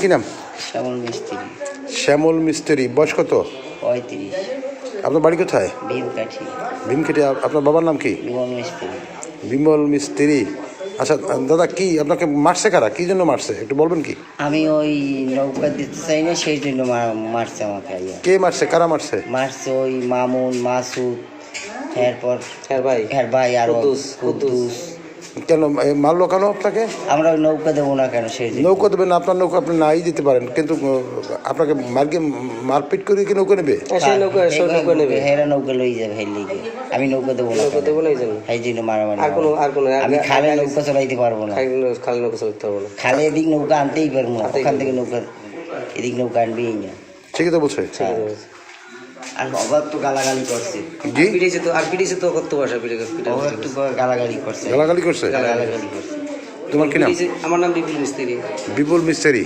কি নাম? শ্যামল মিস্ত্রি। শ্যামল মিস্ত্রি। বয়স কত? পঁয়ত্রিশ। আপনার বাড়ি কোথায়? ভীমকাঠি। আপ- আপনার বাবার নাম কি? বিমল মিস্ত্রি। বিমল মিস্ত্রি। আচ্ছা দাদা কি আপনাকে মারছে কারা? কি জন্য মারছে? একটু বলবেন কি? আমি ওই নৌকা দিতে চাই না সেই জন্য মা- মারছে আমাকে কে মারছে? কারা মারছে? মারছে ওই মামুন মাসুদ এরপর হ্যাঁ ভাই হ্যার ভাই আর কুদ্দুস। কেন মারলো কেন আপনাকে? আমরা নৌকা দেবো না কেন সেই নৌকা দেবেন আপনার নৌকা আপনি নাই দিতে পারেন কিন্তু আপনাকে মার্কে মারপিট করে কি নৌকা নেবে? সেই নৌকা সেই নৌকা নেবে। হেরা নৌকা লই যাবে হের লিগে। আমি নৌকা দেবো না নৌকা? দেবো না এই জন্য। মারামারি আর কোনো আর কোনো আমি খালে নৌকা চালাইতে পারব না। খালি নৌকা চলতে হবে না। খালে এদিক নৌকা আনতেই পারব না ওখান থেকে নৌকা এদিক নৌকা আনবেই না। ঠিকই তো বলছে। হ্যাঁ। আর অবাক তো গালাগালি করছে। জি? পিড়েছে তো আর পিড়েছে তো কত ভাষা পিড়ে পিড়ে অবাক একটু গালাগালি করছে। গালাগালি করছে? গালাগালি করছে। তোমার কি নাম? আমার নাম বিপুল মিস্ত্রি। বিপুল মিস্ত্রি?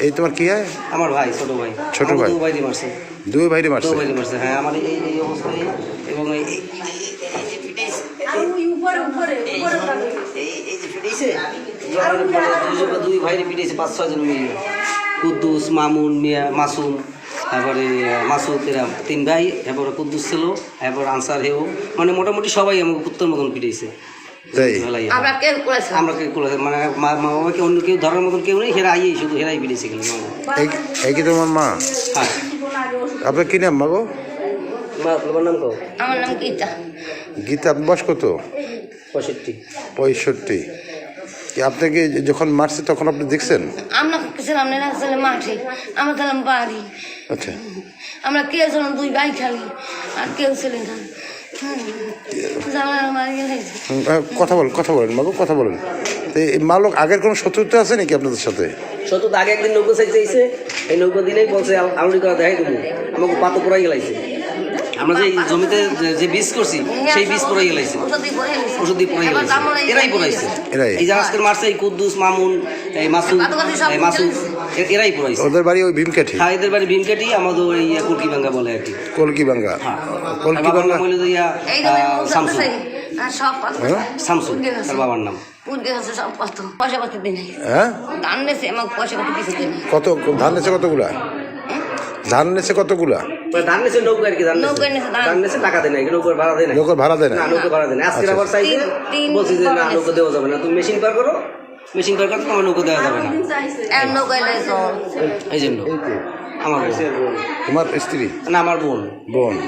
এই তোমার কি হয়? আমার ভাই ছোট ভাই। ছোট ভাই। মারছে। দুই ভাই মারছে? হ্যাঁ। আমার এই এই অবস্থায় এবং এই এই- এই এই যে ফিটেছে আমার দুই- ভাইরে পিটেছে পাঁচ ছয় জন মিলে। কুদ্দুস মামুন মিয়া মাসুম। তারপরে মাসুদ এরা তিন ভাই এরপরে কুদ্দুস ছিল এরপর আনসার হেও মানে মোটামুটি সবাই আমাকে কুত্তর মতন হেলাই আমরা করেছি মানে মা বাবাকে অন্য কেউ ধরার মতন কেউ নেই হেরা আইয়েই শুধু হেরাই পিটেছে গেলে এই- এই কি তোমার মা? হ্যাঁ। আপনার কি নাম মাগো? মা তোমার নাম কো? আমার নাম গীতা। গীতা আপনার বয়স কত? পঁয়ষট্টি। পঁয়ষট্টি। আপনাকে যখন মারছে তখন আপনি দেখছেন? আমরা ছিলাম না মাঠে। আমরা ছিলাম বাড়ি। আচ্ছা। আমরা কেউ ছিলাম দুই ভাই খালি আর কেউ ছিলেন না। কথা বলেন কথা বলেন মাগো কথা বলেন। এই মালক আগের কোনো শত্রুতা আছে নাকি আপনাদের সাথে? তো আগে একদিন নৌকো চাইছে এই নৌকো দিনেই বলছে আল- আলুরি করা দেখাই দেবো। আমাকে পাতো পড়াই গেলাইছে। আমরা যে এই জমিতে যে- বীজ করছি সেই বীজ পড়াই গেলাইছে। ওষুধ দিয়ে পড়াই গেলাইছে। এরাই পড়াইছে। এই যে আজকের মারছে এই কুদ্দুস মামুন এই মাসুদ এই মাসুদ এরাই পড়াইছে। ওদের বাড়ি ওই ভীমকাঠি। হ্যাঁ এদের বাড়ি ভীমকাটি আমাদের ওই কুলকি ভাঙ্গা বলে আর কি। কলকি বাঙ্গা হ্যাঁ। কলকি বাঙ্গা নাম হইল যে ইয়া, এই আহ, শামসু সব পাতো হ্যাঁ? তার বাবার নাম। হ্যাঁ? কত ধান নেছে কতগুলা? ধান নেছে কতগুলা? ধান নেছে নৌকা আর কি ধান ধান। নেছে টাকা দেয় না নৌকার ভাড়া দেয় না নৌকার ভাড়া দেয় না ভাড়া দেয় না আজকে আবার চাইছে তিন- তিন যে না নৌকা দেওয়া যাবে না। তুমি মেশিন পার করো মেশিন পার করতে তোমার নৌকা দেওয়া যাবে না। এই জন্য। আমার বোন। তোমার স্ত্রী? না আমার বোন। বোন।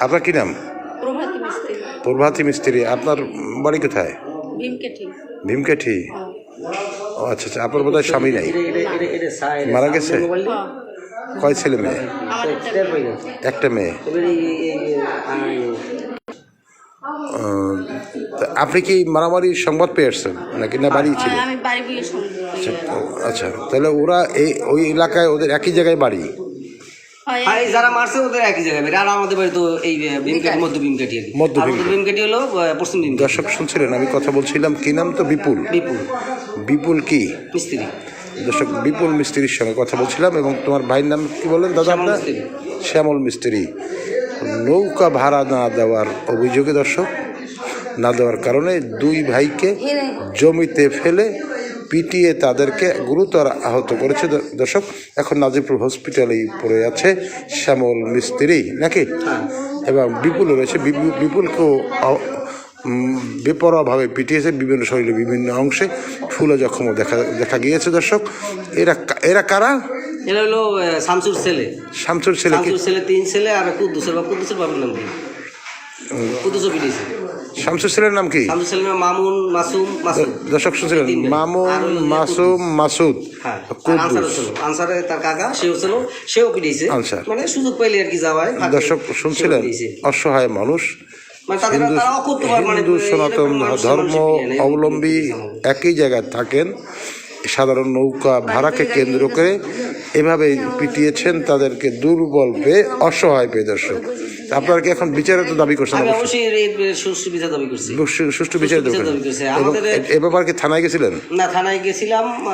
আপনার কি নাম? প্রভাতী মিস্ত্রি। আপনার বাড়ি কোথায়? ভীমকেঠি। ভীমকাঠি। ও আচ্ছা আচ্ছা আপনার বোধহয় স্বামী নাই। মারা গেছে? কয় ছেলে মেয়ে। একটা মেয়ে। আপনি কি মারামারি সংবাদ পেয়ে আসছেন? নাকি না বাড়ি ছিল আচ্ছা, আচ্ছা তাহলে ওরা এই ওই এলাকায় ওদের একই জায়গায় বাড়ি? আর যারা মারছে ওদের একই জায়গায় আর আমাদের বাড়ি তো এই ভীমকাটি মধ্য ভীমকাটি আর মধ্য ভীমকাটি হলো পশ্চিম ভীমকাটি দর্শক শুনছিলেন আমি কথা বলছিলাম কি নাম তো? বিপুল। বিপুল। বিপুল কি? মিস্ত্রি। দর্শক বিপুল মিস্ত্রির সঙ্গে কথা বলছিলাম এবং তোমার ভাইয়ের নাম কি বললেন দাদা আপনার? শ্যামল মিস্ত্রি। নৌকা ভাড়া না দেওয়ার অভিযোগে দর্শক না দেওয়ার কারণে দুই ভাইকে জমিতে ফেলে পিটিয়ে তাদেরকে গুরুতর আহত করেছে। দর্শক এখন নাজিপুর হসপিটালেই পড়ে আছে শ্যামল মিস্ত্রি। নাকি? এবং বিপুল রয়েছে। বিপু- বিপুলকেও বেপরোয়াভাবে পিটিয়েছে বিভিন্ন শরীরে বিভিন্ন অংশে। ফুলে জখমও দেখা দেখা গিয়েছে দর্শক। এরা এরা কারা? এরা হলো শামসুর ছেলে। শামসুর ছেলে ছেলে তিন ছেলে আর কুদ্দুসের বাপ। কুদ্দুসের বাবার নাম কুদ্দুসও পিটিয়েছে। শামসুর ছেলের নাম কি? ছেলের নাম মামুন মাসুম মাসুদ। দর্শক শুনছিলেন মামুন মাসুম মাসুদ। হ্যাঁ আর আনসারও কুদ্দুস। ছিল। আনসারে তার কাকা সেও ছিল সেও পিটিয়েছে মানে সুযোগ পাইলে আর কি যাওয়ায় দর্শক শুনছিলেন অসহায় মানুষ। মানে হিন্দু মানে সনাতন ধর্ম। অবলম্বী একই জায়গায় থাকেন। সাধারণ নৌকা ভাড়াকে কেন্দ্র করে এভাবে পিটিয়েছেন তাদেরকে দুর্বল পেয়ে অসহায় পেয়ে দর্শক। আপনারা কি এখন বিচারের তো দাবি করছেন আমি অবশ্যই। সুষ্ঠু বিচার দাবি করছি। সুষ্ঠু- বিচার দাবি করছে। আমাদের এ- ব্যাপারে কি থানায় গেছিলেন? না থানায় গেছিলাম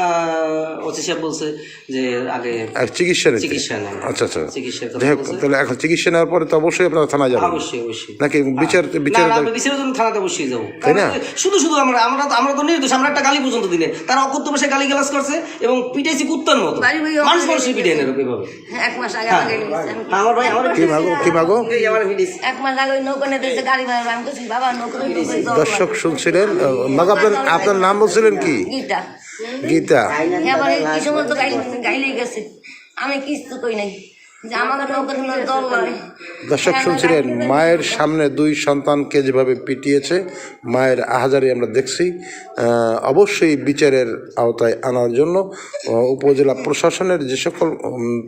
ওসি সাহেব বলছে যে আগে আর চিকিৎসা চিকিৎসা আচ্ছা আচ্ছা। বলছে। তাহলে এখন চিকিৎসা নেওয়ার পরে তো অবশ্যই আপনারা থানায় যাবেন। অবশ্যই অবশ্যই। নাকি বিচার বিচার না, বিচারের জন্য থানাতে অবশ্যই যাব। তাই না? শুধু শুধু আমরা আমরা তো- আমরা তো নির্দোষ আমরা একটা গালি পর্যন্ত দিলে তারা অকথ্য ভাষায় গালি গালাজ করছে এবং পিটাইছি কুত্তার মতো। মানুষ অকথ্য পিটাই না এভাবে। এক মাস আগে হ্যাঁ। আমি- আমার ভাই আমার কি মাগো? কি মাগো? এই আমার পিটাইছে এক মাস আগে ওই নৌকা নিতে এসে গাড়ি ভাড়া আমি বলছি বাবা নৌকা নিতে দর্শক শুনছিলেন আপনার আপনার নাম বলছিলেন কি? গীতা। গীতা। গেছে। আমি কিছু কই নাই। যে আমাকে নৌকা দিল জল লয় দর্শক শুনছিলেন মায়ের সামনে দুই সন্তানকে যেভাবে পিটিয়েছে মায়ের আহাজারি আমরা দেখছি। অবশ্যই বিচারের আওতায় আনার জন্য উপজেলা প্রশাসনের যে সকল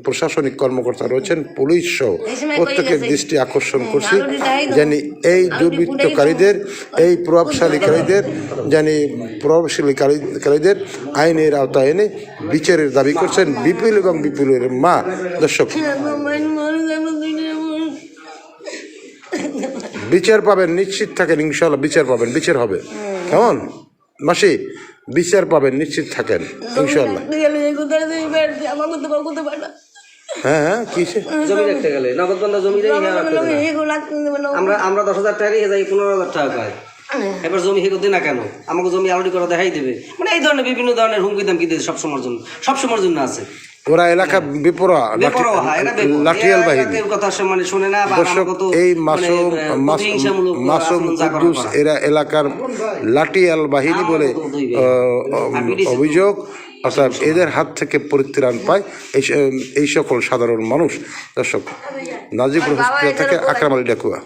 প্রশাসনিক কর্মকর্তা রয়েছেন পুলিশ সহ প্রত্যেকের দৃষ্টি আকর্ষণ করছি। হয়। জানি এই দুর্বৃত্তকারীদের এই প্রভাবশালীকারীদের জানি প্রভাবশালীকারীদের আইনের আওতায় এনে বিচারের দাবি করছেন বিপুল এবং বিপুলের মা। দর্শক বিচার পাবেন, নিশ্চিত থাকেন ইনশাল্লাহ বিচার পাবেন, বিচার হবে। কেমন? মাসি, বিচার পাবেন, নিশ্চিত থাকেন ইনশাল্লাহ হ্যাঁ হ্যাঁ কি দেবে যাই, পনেরো হাজার টাকা পাই। এবার জমি কেন? আমাকে জমি দেখাই দেবে। মানে এই ধরনের বিভিন্ন ধরনের হুমকি সময়ের জন্য। জন্য আছে। ওরা এলাকা বেপরোয়া বেপরোয়া। লাঠিয়াল বাহিনী। মানে শোনে না বা দর্শক এই মানে, মাসুম মাসুম কুদ্দুস এরা এলাকার লাঠিয়াল বাহিনী বলে তো- অভিযোগ। অর্থাৎ এদের হাত থেকে পরিত্রাণ পায় এই এই সকল সাধারণ মানুষ। দর্শক আর হসপিটাল থেকে আকরাম আলী ডাকুয়া।